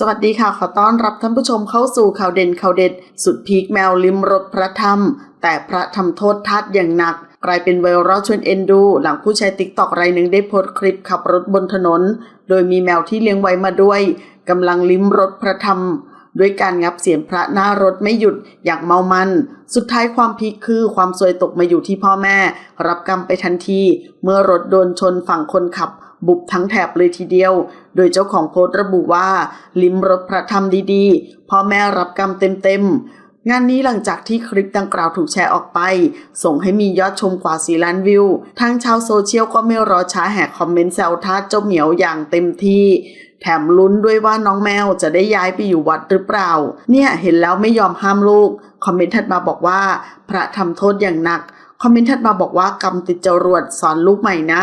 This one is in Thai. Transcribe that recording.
สวัสดีค่ะ ขอต้อนรับท่านผู้ชมเข้าสู่ข่าวเด่นข่าวเด็ด สุดพีคแมวลิมรถพระธรรม แต่พระทำโทษทัดอย่างหนัก กลายเป็นไวรัลชวนเอ็นดู หลังผู้ใช้ติ๊กตอกรายหนึ่งได้โพสต์คลิปขับรถบนถนน โดยมีแมวที่เลี้ยงไว้มาด้วยกำลังลิ้มรถพระธรรม ด้วยการงับเสียงพระหน้ารถไม่หยุดอย่างเมามัน สุดท้ายความพีคคือความซวยตกมาอยู่ที่พ่อแม่ รับกรรมไปทันทีเมื่อรถโดนชนฝั่งคนขับ บุบทั้งแถบเลยทีเดียว โดยเจ้าของโพสต์ระบุว่า ลิ้มรถพระธรรมดีๆพ่อแม่รับกรรมเต็มๆ งานนี้หลังจากที่คลิปดังกล่าวถูกแชร์ออกไป ส่งให้มียอดชมกว่า4ล้านวิว ทางชาวโซเชียลก็ไม่รอช้าแหกคอมเมนต์แซวท่าเจ้าเหมียวอย่างเต็มที่แถมลุ้นด้วยว่าน้องแมวจะได้ย้ายไปอยู่วัดหรือเปล่า เนี่ยเห็นแล้วไม่ยอมห้ามลูก คอมเมนต์ถัดมาบอกว่า พระทำโทษอย่างหนัก คอมเมนต์ถัดมาบอกว่ากรรมติดจรวดสอนลูกใหม่นะ